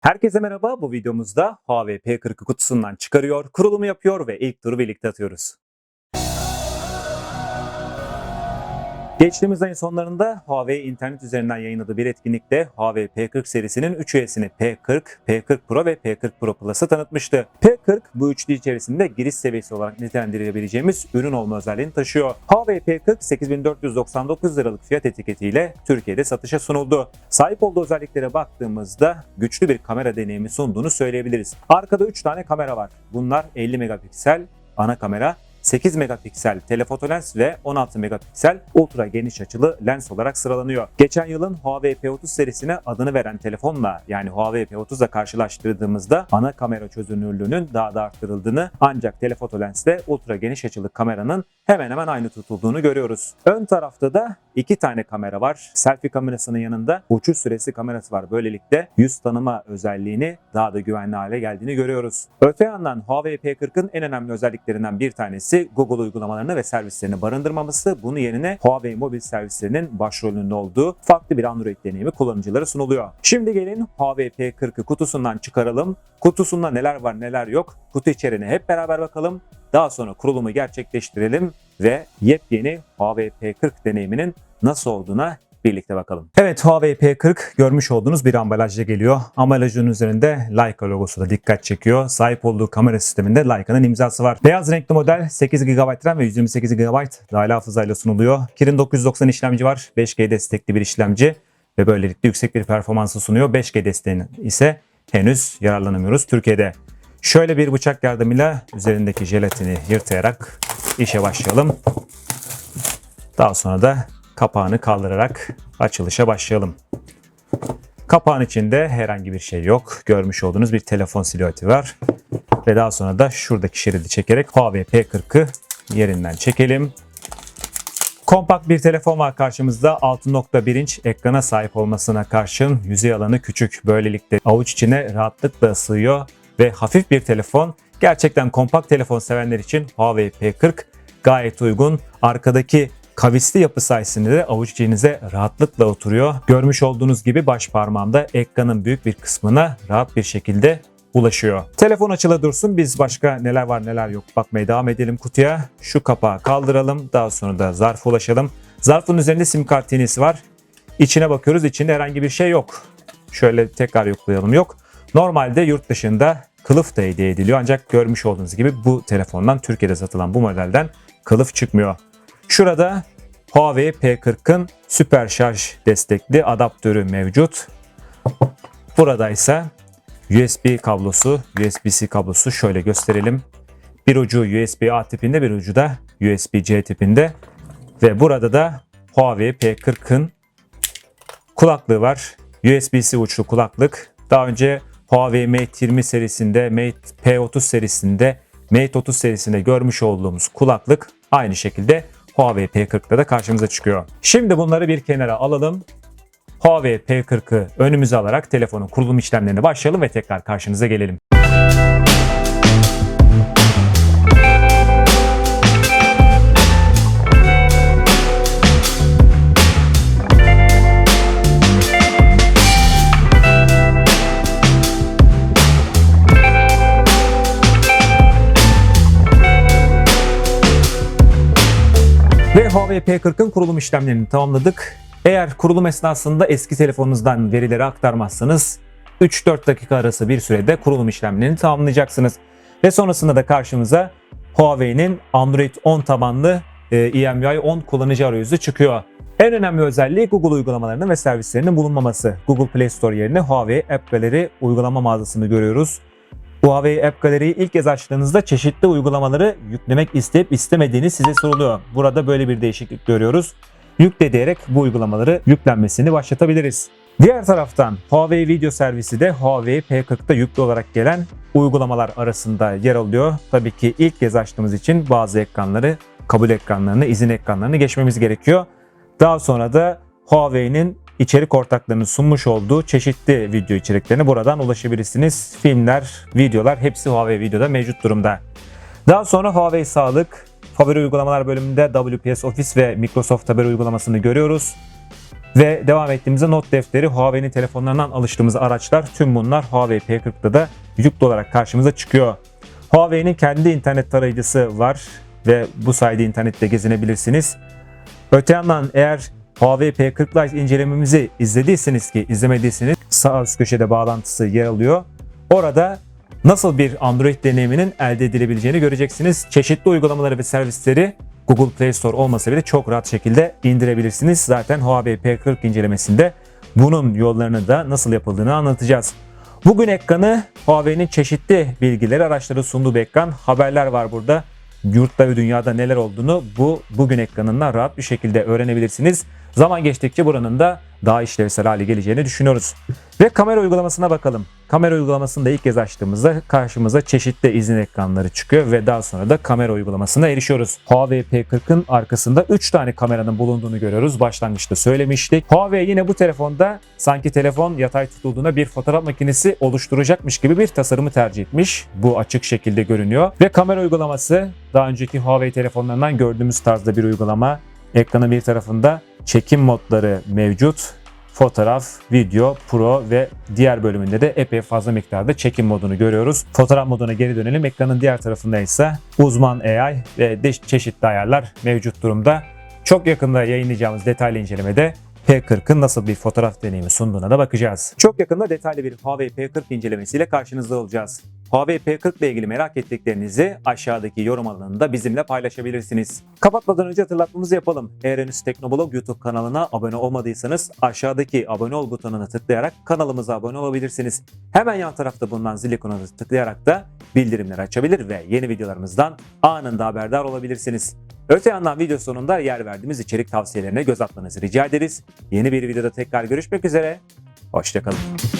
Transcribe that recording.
Herkese merhaba. Bu videomuzda Huawei P40'ı kutusundan çıkarıyor, kurulumu yapıyor ve ilk turu birlikte atıyoruz. Geçtiğimiz ayın sonlarında Huawei internet üzerinden yayınladığı bir etkinlikte Huawei P40 serisinin 3 üyesini P40, P40 Pro ve P40 Pro Plus'ı tanıtmıştı. P40 bu üçlü içerisinde giriş seviyesi olarak nitelendirilebileceğimiz ürün olma özelliğini taşıyor. Huawei P40 8499 liralık fiyat etiketiyle Türkiye'de satışa sunuldu. Sahip olduğu özelliklere baktığımızda güçlü bir kamera deneyimi sunduğunu söyleyebiliriz. Arkada 3 tane kamera var. Bunlar 50 megapiksel ana kamera, 8 megapiksel telefoto lens ve 16 megapiksel ultra geniş açılı lens olarak sıralanıyor. Geçen yılın Huawei P30 serisine adını veren telefonla yani Huawei P30 ile karşılaştırdığımızda ana kamera çözünürlüğünün daha da arttırıldığını ancak telefoto lenste ultra geniş açılı kameranın hemen hemen aynı tutulduğunu görüyoruz. Ön tarafta da iki tane kamera var. Selfie kamerasının yanında uçuş süresi kamerası var. Böylelikle yüz tanıma özelliğini daha da güvenli hale geldiğini görüyoruz. Öte yandan Huawei P40'ın en önemli özelliklerinden bir tanesi Google uygulamalarını ve servislerini barındırmaması. Bunun yerine Huawei mobil servislerinin başrolünde olduğu farklı bir Android deneyimi kullanıcılara sunuluyor. Şimdi gelin Huawei P40'ı kutusundan çıkaralım. Kutusunda neler var neler yok. Kutu içeriğine hep beraber bakalım. Daha sonra kurulumu gerçekleştirelim ve yepyeni Huawei P40 deneyiminin nasıl olduğuna birlikte bakalım. Evet Huawei P40 görmüş olduğunuz bir ambalajla geliyor. Ambalajın üzerinde Leica logosu da dikkat çekiyor. Sahip olduğu kamera sisteminde Leica'nın imzası var. Beyaz renkli model 8 GB RAM ve 128 GB dahili hafızayla sunuluyor. Kirin 990 işlemci var. 5G destekli bir işlemci ve böylelikle yüksek bir performansı sunuyor. 5G desteğinin ise henüz yararlanamıyoruz Türkiye'de. Şöyle bir bıçak yardımıyla üzerindeki jelatini yırtayarak işe başlayalım. Daha sonra da kapağını kaldırarak açılışa başlayalım. Kapağın içinde herhangi bir şey yok. Görmüş olduğunuz bir telefon silüeti var. Ve daha sonra da şuradaki şeridi çekerek Huawei P40'ı yerinden çekelim. Kompakt bir telefon var karşımızda. 6.1 inç ekrana sahip olmasına karşın yüzey alanı küçük. Böylelikle avuç içine rahatlıkla sığıyor ve hafif bir telefon. Gerçekten kompakt telefon sevenler için Huawei P40 gayet uygun. Arkadaki kavisli yapı sayesinde de avuç içinize rahatlıkla oturuyor. Görmüş olduğunuz gibi baş parmağımda ekranın büyük bir kısmına rahat bir şekilde ulaşıyor. Telefon açılı dursun. Biz başka neler var neler yok bakmaya devam edelim kutuya. Şu kapağı kaldıralım. Daha sonra da zarfa ulaşalım. Zarfın üzerinde sim kart iğnesi var. İçine bakıyoruz. İçinde herhangi bir şey yok. Şöyle tekrar yoklayalım. Yok. Normalde yurt dışında kılıf da hediye ediliyor. Ancak görmüş olduğunuz gibi bu telefondan Türkiye'de satılan bu modelden kılıf çıkmıyor. Şurada Huawei P40'ın süper şarj destekli adaptörü mevcut. Burada ise USB kablosu, USB-C kablosu şöyle gösterelim. Bir ucu USB-A tipinde, bir ucu da USB-C tipinde. Ve burada da Huawei P40'ın kulaklığı var. USB-C uçlu kulaklık. Daha önce Huawei Mate 20 serisinde, Mate P30 serisinde, Mate 30 serisinde görmüş olduğumuz kulaklık aynı şekilde Huawei P40'da da karşımıza çıkıyor. Şimdi bunları bir kenara alalım. Huawei P40'ı önümüze alarak telefonun kurulum işlemlerine başlayalım ve tekrar karşınıza gelelim. Huawei P40'ın kurulum işlemlerini tamamladık. Eğer kurulum esnasında eski telefonunuzdan verileri aktarmazsanız 3-4 dakika arası bir sürede kurulum işlemlerini tamamlayacaksınız. Ve sonrasında da karşımıza Huawei'nin Android 10 tabanlı e, EMUI 10 kullanıcı arayüzü çıkıyor. En önemli özelliği Google uygulamalarının ve servislerinin bulunmaması. Google Play Store yerine Huawei App Gallery uygulama mağazasını görüyoruz. Huawei App Gallery'yi ilk kez açtığınızda çeşitli uygulamaları yüklemek isteyip istemediğini size soruluyor. Burada böyle bir değişiklik görüyoruz. Yükle diyerek bu uygulamaları yüklenmesini başlatabiliriz. Diğer taraftan Huawei Video Servisi de Huawei P40'da yüklü olarak gelen uygulamalar arasında yer alıyor. Tabii ki ilk kez açtığımız için bazı ekranları, kabul ekranlarını, izin ekranlarını geçmemiz gerekiyor. Daha sonra da Huawei'nin içerik ortaklarının sunmuş olduğu çeşitli video içeriklerine buradan ulaşabilirsiniz. Filmler, videolar hepsi Huawei Video'da mevcut durumda. Daha sonra Huawei Sağlık, favori uygulamalar bölümünde WPS Office ve Microsoft Haber uygulamasını görüyoruz. Ve devam ettiğimizde not defteri, Huawei'nin telefonlarından alıştığımız araçlar tüm bunlar Huawei P40'da da yüklü olarak karşımıza çıkıyor. Huawei'nin kendi internet tarayıcısı var ve bu sayede internette gezinebilirsiniz. Öte yandan eğer Huawei P40 Lite incelememizi izlediyseniz ki izlemediyseniz sağ üst köşede bağlantısı yer alıyor. Orada nasıl bir Android deneyiminin elde edilebileceğini göreceksiniz. Çeşitli uygulamaları ve servisleri Google Play Store olmasa bile çok rahat şekilde indirebilirsiniz. Zaten Huawei P40 incelemesinde bunun yollarını da nasıl yapıldığını anlatacağız. Bugün ekranı Huawei'nin çeşitli bilgileri, araçları sunduğu bir ekran. Haberler var burada. Yurtta ve dünyada neler olduğunu bu bugün ekranından rahat bir şekilde öğrenebilirsiniz. Zaman geçtikçe buranın da daha işlevsel hale geleceğini düşünüyoruz. Ve kamera uygulamasına bakalım. Kamera uygulamasını da ilk kez açtığımızda karşımıza çeşitli izin ekranları çıkıyor ve daha sonra da kamera uygulamasına erişiyoruz. Huawei P40'ın arkasında 3 tane kameranın bulunduğunu görüyoruz. Başlangıçta söylemiştik. Huawei yine bu telefonda sanki telefon yatay tutulduğunda bir fotoğraf makinesi oluşturacakmış gibi bir tasarımı tercih etmiş. Bu açık şekilde görünüyor. Ve kamera uygulaması daha önceki Huawei telefonlarından gördüğümüz tarzda bir uygulama. Ekranın bir tarafında çekim modları mevcut. Fotoğraf, video, pro ve diğer bölümünde de epey fazla miktarda çekim modunu görüyoruz. Fotoğraf moduna geri dönelim. Ekranın diğer tarafında ise uzman AI ve çeşitli ayarlar mevcut durumda. Çok yakında yayınlayacağımız detaylı incelemede P40'ın nasıl bir fotoğraf deneyimi sunduğuna da bakacağız. Çok yakında detaylı bir Huawei P40 incelemesiyle karşınızda olacağız. Huawei P40 ile ilgili merak ettiklerinizi aşağıdaki yorum alanında bizimle paylaşabilirsiniz. Kapatmadan önce hatırlatmamızı yapalım. Eğer henüz Teknoblog YouTube kanalına abone olmadıysanız aşağıdaki abone ol butonuna tıklayarak kanalımıza abone olabilirsiniz. Hemen yan tarafta bulunan zil ikonuna tıklayarak da bildirimleri açabilir ve yeni videolarımızdan anında haberdar olabilirsiniz. Öte yandan video sonunda yer verdiğimiz içerik tavsiyelerine göz atmanızı rica ederiz. Yeni bir videoda tekrar görüşmek üzere. Hoşçakalın.